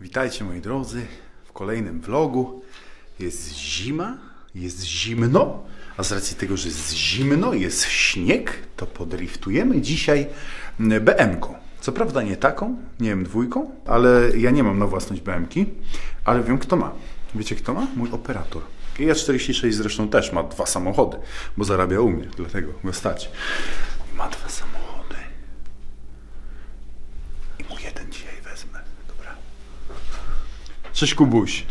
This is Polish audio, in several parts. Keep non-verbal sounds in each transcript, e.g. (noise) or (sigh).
Witajcie moi drodzy w kolejnym vlogu. Jest zima, jest zimno, a z racji tego, że jest zimno, jest śnieg, to podriftujemy dzisiaj BM-ką. Co prawda nie taką, nie wiem, dwójką, ale ja nie mam na własność BM-ki, ale wiem kto ma. Wiecie kto ma? Mój operator. I Ja46 zresztą też ma dwa samochody, bo zarabia u mnie, dlatego go stać. Ma dwa samochody. I mu jeden dzisiaj wezmę. Dobra. Cześć Kubuś.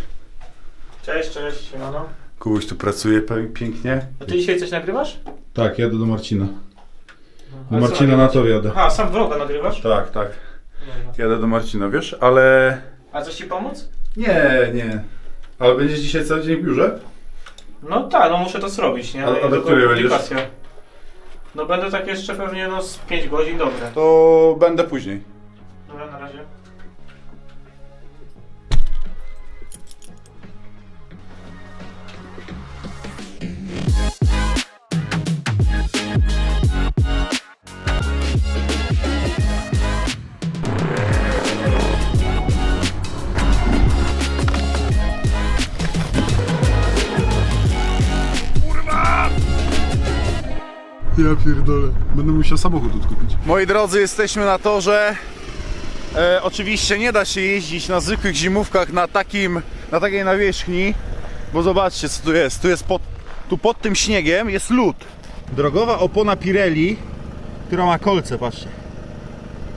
Cześć, cześć, siemano. Kubuś tu pracuje pe- pięknie. A ty dzisiaj coś nagrywasz? Tak, jadę do Marcina. Do Ale co Marcina na nagrywasz? tor jadę. Aha, sam vloga nagrywasz? Tak, tak. Dobra. Jadę do Marcina, wiesz, ale... A coś ci pomóc? Nie, nie. Ale będziesz dzisiaj cały dzień w biurze? No tak, no muszę to zrobić, nie? A- No a do tylko której będziesz? publikacja. No będę tak jeszcze pewnie no z 5 godzin, dobre. To będę później. Dobra, na razie. Ja pierdolę. Będę musiał samochód odkupić. Moi drodzy, jesteśmy na torze. E, oczywiście nie da się jeździć na zwykłych zimówkach na takim, na takiej nawierzchni, bo zobaczcie co tu jest. Tu jest pod, tu pod tym śniegiem jest lód. Drogowa opona Pirelli, która ma kolce, patrzcie.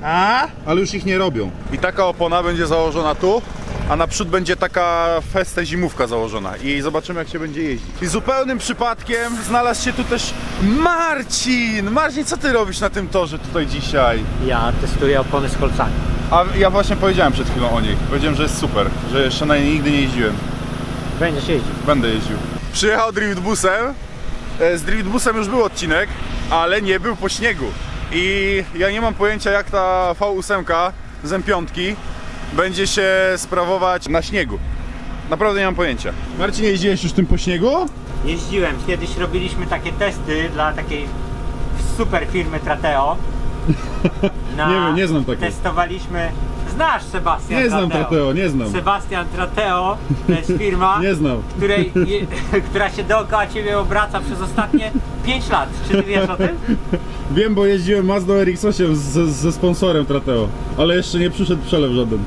A? Ale już ich nie robią. I taka opona będzie założona tu, a naprzód będzie taka festa zimówka założona. I zobaczymy jak się będzie jeździć. I zupełnym przypadkiem znalazł się tu też Marcin! Marcin, co ty robisz na tym torze tutaj dzisiaj? Ja testuję opony z kolcami. A ja właśnie powiedziałem przed chwilą o niej. Powiedziałem, że jest super, że jeszcze na niej nigdy nie jeździłem. Będziesz jeździł. Będę jeździł. Przyjechał driftbusem. E, Z driftbusem już był odcinek, ale nie był po śniegu. I ja nie mam pojęcia jak ta V8 z M5 będzie się sprawować na śniegu. Naprawdę nie mam pojęcia. Marcin, jeździłeś już tym po śniegu? Jeździłem. Kiedyś robiliśmy takie testy dla takiej super firmy Trateo. Na... (laughs) Nie wiem, nie znam takiej. Testowaliśmy. Znasz Sebastian Nie znam Trateo, nie znam. Sebastian Trateo (laughs) to jest firma, Nie znam. której, (laughs) je, która się dookoła ciebie obraca przez ostatnie 5 lat. Czy ty wiesz o tym? Wiem, bo jeździłem Mazdą RX-8 z, ze sponsorem Trateo, ale jeszcze nie przyszedł przelew żaden.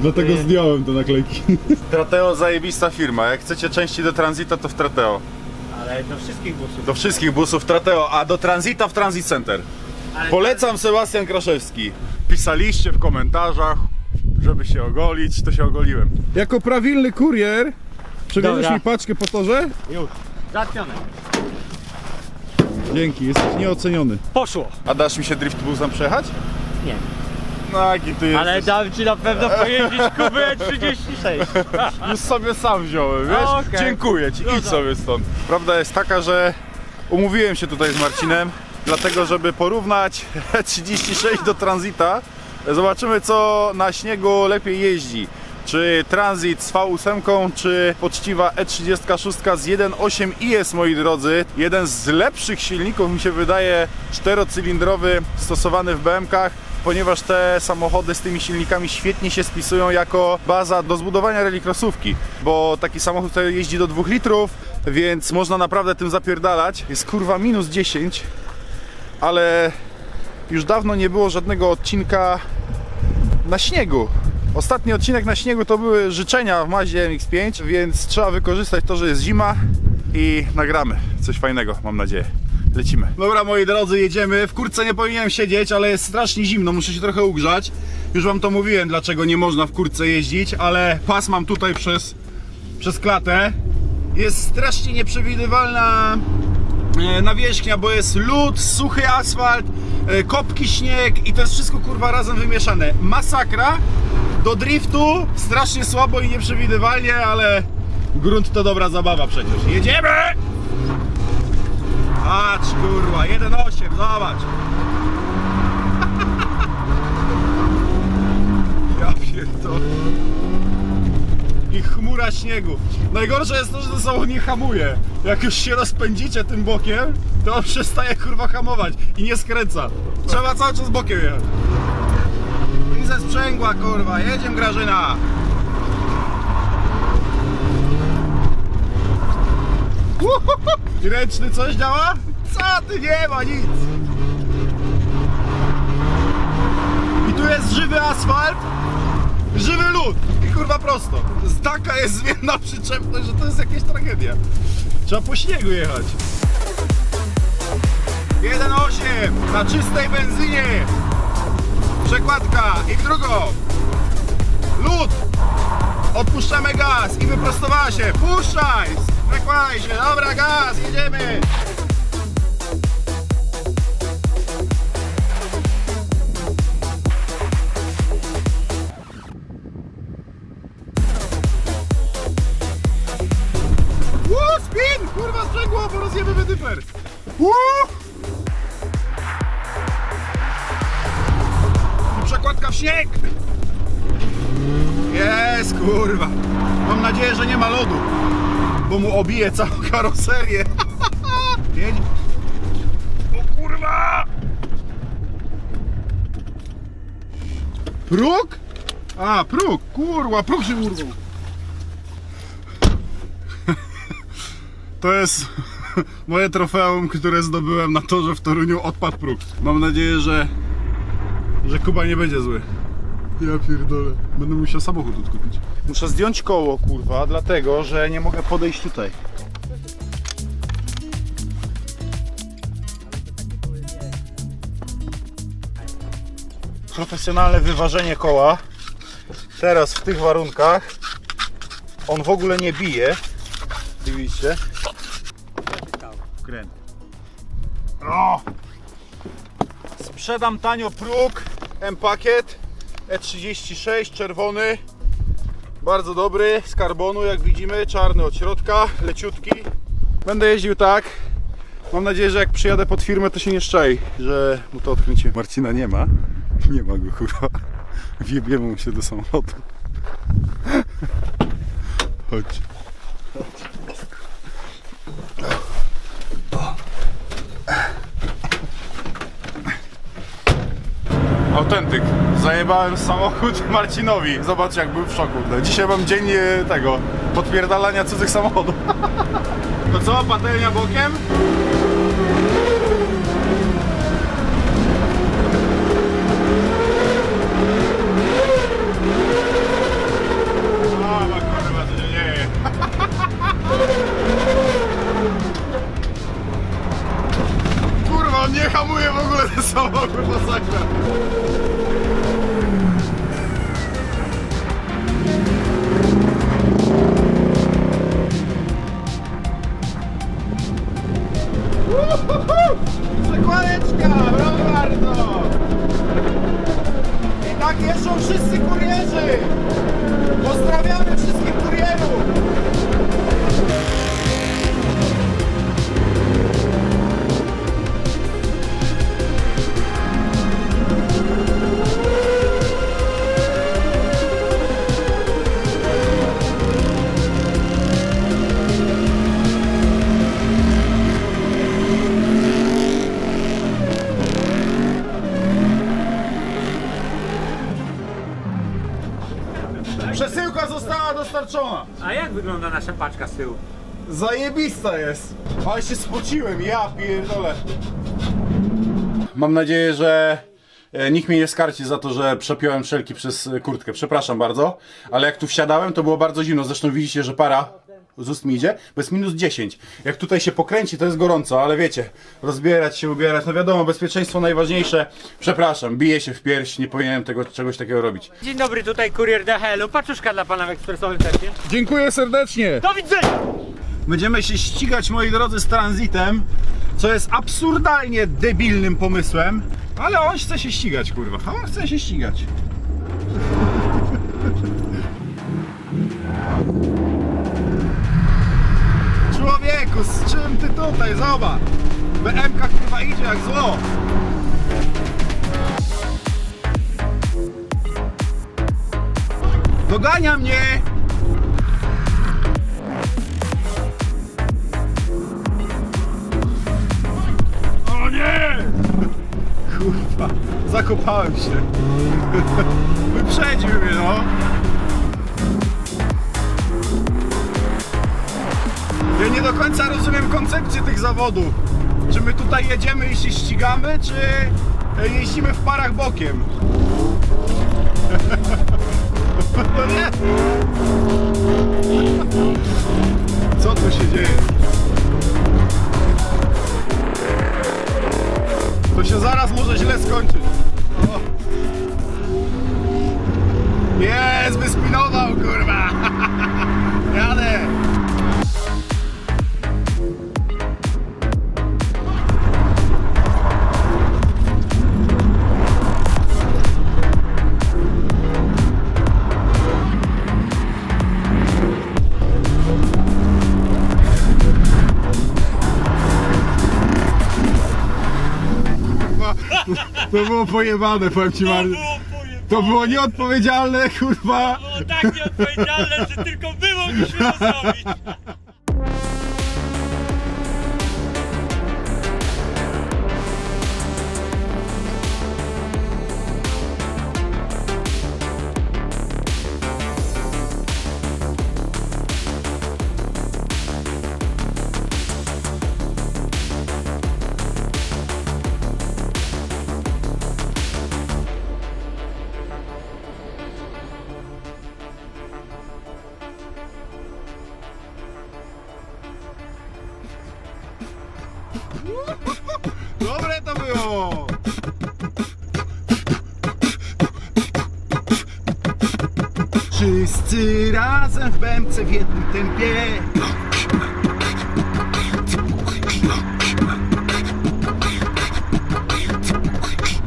Dlatego zdjąłem te naklejki. (laughs) Trateo zajebista firma. Jak chcecie części do Transita, to w Trateo. Ale do wszystkich busów. Do wszystkich busów Trateo, a do Transita w Transit Center. Ale Polecam Sebastian Kraszewski. Pisaliście w komentarzach, żeby się ogolić, to się ogoliłem. Jako prawilny kurier Dobra. mi paczkę po torze? Już. Załatwione. Dzięki, jesteś nieoceniony. Poszło. A dasz mi się drift busem przejechać? Nie. Jaki ty Ale jesteś. dam ci na pewno pojeździć Kubę 36. Już sobie sam wziąłem, wiesz? Okej. Dziękuję ci, No idź sobie stąd. Prawda jest taka, że umówiłem się tutaj z Marcinem, dlatego żeby porównać (laughs) 36 do Transita. Zobaczymy co na śniegu lepiej jeździ. Czy Transit z V8, czy poczciwa E36 z 1.8 IS, moi drodzy. Jeden z lepszych silników, mi się wydaje, czterocylindrowy, stosowany w BM-kach ponieważ te samochody z tymi silnikami świetnie się spisują jako baza do zbudowania rallycrossówki, bo taki samochód tutaj jeździ do 2 litrów, więc można naprawdę tym zapierdalać. Jest kurwa minus 10, ale już dawno nie było żadnego odcinka na śniegu. Ostatni odcinek na śniegu to były życzenia w Mazie MX-5, więc trzeba wykorzystać to, że jest zima i nagramy coś fajnego, mam nadzieję. Lecimy. Dobra, moi drodzy, jedziemy. W kurtce nie powinienem siedzieć, ale jest strasznie zimno, muszę się trochę ugrzać. Już wam to mówiłem, dlaczego nie można w kurtce jeździć, ale pas mam tutaj przez, przez klatę. Jest strasznie nieprzewidywalna e, nawierzchnia, bo jest lód, suchy asfalt, e, kopki, śnieg i to jest wszystko kurwa razem wymieszane. Masakra. Do driftu strasznie słabo i nieprzewidywalnie, ale grunt to dobra zabawa przecież. Jedziemy! Patrz kurwa, 1.8, zobacz. (laughs) Ja pierdolę. I chmura śniegu. Najgorsze jest to, że to samo nie hamuje. Jak już się rozpędzicie tym bokiem, to on przestaje kurwa hamować i nie skręca. Trzeba cały czas bokiem jechać. I ze sprzęgła kurwa, jedziemy Grażyna. I ręczny coś działa? Co ty, nie ma nic. I tu jest żywy asfalt, żywy lód i kurwa prosto. Z taka jest zmienna przyczepność, że to jest jakaś tragedia. Trzeba po śniegu jechać. 1.8 na czystej benzynie. Przekładka i w drugą. Lód. Odpuszczamy gaz i wyprostowała się. Puszczaj! Przekładaj się. Dobra, gaz, jedziemy. Uuu, spin! Kurwa, sprzęgło, bo rozjemy wydyfer. Uuu! Przekładka w śnieg! Jest, kurwa. Mam nadzieję, że nie ma lodu, bo mu obije całą karoserię. Jedź. O kurwa! Próg? A, próg, kurwa, próg się urwał. To jest moje trofeum, które zdobyłem na torze w Toruniu. Odpadł próg. Mam nadzieję, że, że Kuba nie będzie zły. Ja pierdolę. Będę musiał samochód odkupić. Muszę zdjąć koło, kurwa, dlatego, że nie mogę podejść tutaj. Profesjonalne wyważenie koła. Teraz w tych warunkach on w ogóle nie bije. Widzicie? Kręt. Sprzedam tanio próg M-Pakiet E36 czerwony. Bardzo dobry, z karbonu jak widzimy, czarny od środka, leciutki. Będę jeździł tak. Mam nadzieję, że jak przyjadę pod firmę to się nie szczai, że mu to odkręciłem Marcina nie ma, (laughs) nie ma go kurwa. Wjebiemy mu się do samochodu. (laughs) Chodź Autentyk. Zajebałem samochód (laughs) Marcinowi. Zobacz jak był w szoku. No, Dzisiaj mam dzień e, tego podpierdalania cudzych samochodów. (laughs) To co, patelnia bokiem? (laughs) On nie hamuje w ogóle ten samochód, masakra. Tyłu? Zajebista jest! Ale się spociłem, ja pierdolę. Mam nadzieję, że e, nikt mnie nie skarci za to, że przepiąłem wszelki przez e, kurtkę. Przepraszam bardzo, ale jak tu wsiadałem, to było bardzo zimno. Zresztą widzicie, że para z ust mi idzie, bo jest minus 10. Jak tutaj się pokręci, to jest gorąco, ale wiecie, rozbierać się, ubierać, no wiadomo, bezpieczeństwo najważniejsze. Przepraszam, biję się w pierś, nie powinienem tego, czegoś takiego robić. Dzień dobry, tutaj kurier DHL-u. Paczuszka dla pana w ekspresowym testie. Dziękuję serdecznie! Do widzenia! Będziemy się ścigać, moi drodzy, z transitem, co jest absurdalnie debilnym pomysłem, ale on chce się ścigać, kurwa. On chce się ścigać. Człowieku, z czym ty tutaj? Zobacz! BMK kurwa idzie jak zło. Dogania mnie! O nie! Kurwa, zakopałem się. (laughs) Wyprzedził mnie, no. Ja nie do końca rozumiem koncepcję tych zawodów. Czy my tutaj jedziemy i się ścigamy, czy e, jeździmy w parach bokiem? (laughs) No nie? Co tu się dzieje? To się zaraz może źle skończyć. Jest, wyspinował, kurwa! To było pojebane, powiem ci Marcin. To było nieodpowiedzialne, kurwa. było tak nieodpowiedzialne, że tylko wy mogliśmy to zrobić. Było! Wszyscy razem w bębce w jednym tempie.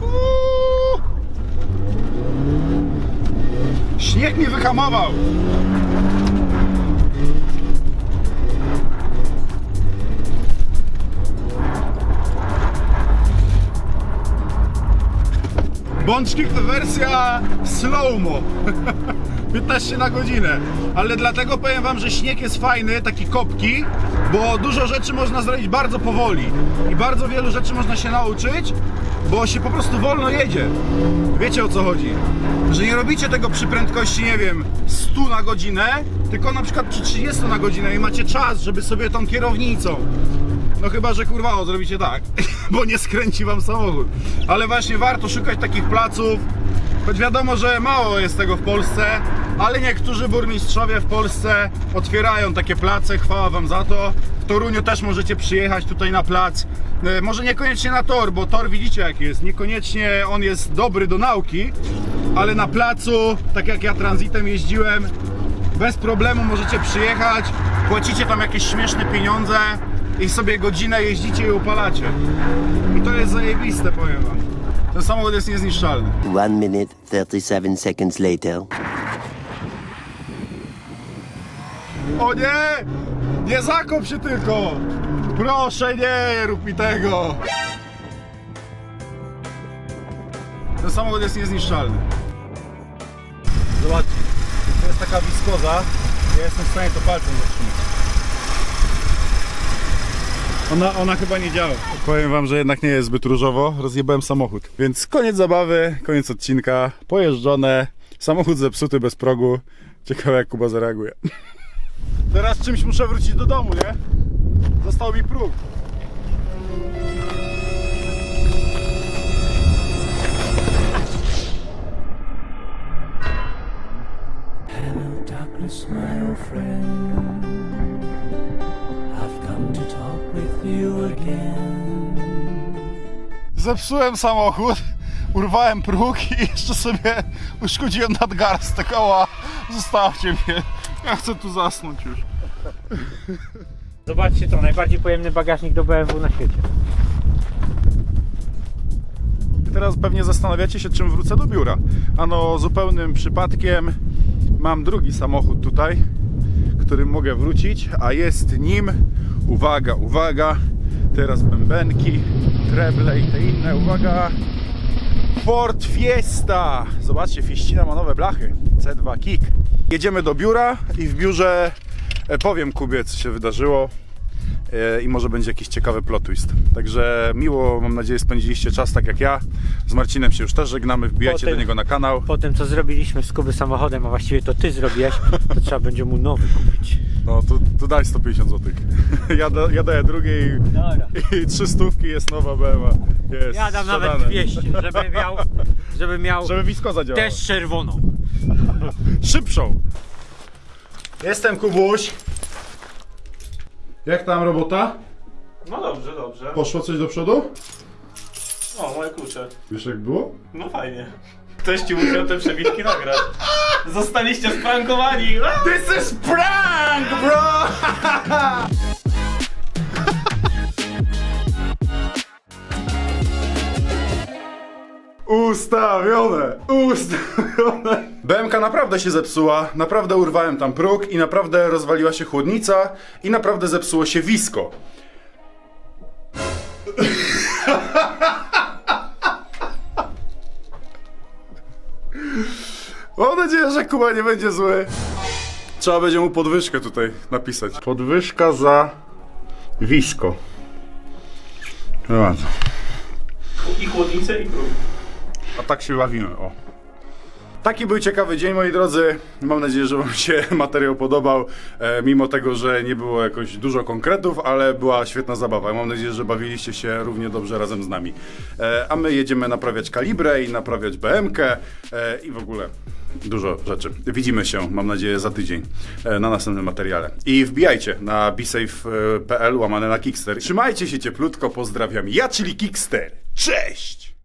Uuu. Śnieg mnie wyhamował. Bącznik to wersja slow-mo. (laughs) 15 na godzinę. Ale dlatego powiem wam, że śnieg jest fajny, taki kopki, bo dużo rzeczy można zrobić bardzo powoli. I bardzo wielu rzeczy można się nauczyć, bo się po prostu wolno jedzie. Wiecie o co chodzi? Że nie robicie tego przy prędkości, nie wiem, 100 na godzinę, tylko na przykład przy 30 na godzinę i macie czas, żeby sobie tą kierownicą no chyba, że kurwa o, zrobicie tak, (laughs) bo nie skręci wam samochód. Ale właśnie warto szukać takich placów, choć wiadomo, że mało jest tego w Polsce, ale niektórzy burmistrzowie w Polsce otwierają takie place, chwała wam za to. W Toruniu też możecie przyjechać tutaj na plac. E, Może niekoniecznie na tor, bo tor widzicie jak jest. Niekoniecznie on jest dobry do nauki, ale na placu, tak jak ja transitem jeździłem, bez problemu możecie przyjechać, płacicie tam jakieś śmieszne pieniądze i sobie godzinę jeździcie i upalacie. I to jest zajebiste, powiem wam. Ten samochód jest niezniszczalny. One minute, 37 seconds later. O nie! Nie zakop się tylko! Proszę nie rób mi tego! Ten samochód jest niezniszczalny. Zobaczcie, to jest taka wiskoza, ja jestem w stanie to palcem zatrzymać. Ona, ona chyba nie działa. Powiem wam, że jednak nie jest zbyt różowo. Rozjebałem samochód. Więc koniec zabawy, koniec odcinka. Pojeżdżone. Samochód zepsuty bez progu. Ciekawe jak Kuba zareaguje. (laughs) Teraz czymś muszę wrócić do domu, nie? Został mi próg. Hello, darkness, my old friend. Zepsułem samochód, urwałem próg i jeszcze sobie uszkodziłem nadgarstek. Ała, zostawcie mnie. Ja chcę tu zasnąć już. Zobaczcie to, najbardziej pojemny bagażnik do BMW na świecie. Teraz pewnie zastanawiacie się, czym wrócę do biura. Ano, zupełnym przypadkiem mam drugi samochód tutaj, którym mogę wrócić, a jest nim, uwaga, uwaga, teraz bębenki, treble i te inne, uwaga, Ford Fiesta. Zobaczcie, Fieścina ma nowe blachy, C2 Kick. Jedziemy do biura i w biurze e, powiem Kubie, co się wydarzyło. E, i może będzie jakiś ciekawy plot twist. Także miło, mam nadzieję, spędziliście czas tak jak ja. Z Marcinem się już też żegnamy, wbijajcie Potem- do niego na kanał. Po tym co zrobiliśmy z Kuby samochodem, a właściwie to ty zrobiłeś, to trzeba będzie mu nowy kupić. No to, to daj 150 zł. (laughs) Ja, da, ja daję drugiej Dobra. i trzy stówki jest nowa BMW. Jest Ja dam nawet sprzedane. 200, żeby miał, żeby miał Żeby wisko zadziałało. też czerwoną. szybszą. Jestem Kubuś. Jak tam robota? No dobrze, dobrze. Poszło coś do przodu? O, moje klucze. Wiesz jak było? No fajnie. Ktoś ci musiał te przebitki nagrać. Zostaliście sprankowani! This is prank, bro! (laughs) Ustawione! Ustawione! BMK naprawdę się zepsuła, naprawdę urwałem tam próg i naprawdę rozwaliła się chłodnica i naprawdę zepsuło się wisko. Mam nadzieję, że Kuba nie będzie zły. Trzeba będzie mu podwyżkę tutaj napisać. Podwyżka za wisko. No, I chłodnicę, i próg. A tak się bawimy, o. Taki był ciekawy dzień, moi drodzy. Mam nadzieję, że Wam się (laughs) materiał podobał. E, mimo tego, że nie było jakoś dużo konkretów, ale była świetna zabawa. Mam nadzieję, że bawiliście się równie dobrze razem z nami. E, a my jedziemy naprawiać kalibrę i naprawiać BMK e, i w ogóle dużo rzeczy. Widzimy się, mam nadzieję, za tydzień e, na następnym materiale. I wbijajcie na bsafe.pl łamane na Kickster. Trzymajcie się cieplutko, pozdrawiam. Ja, czyli Kickster. Cześć!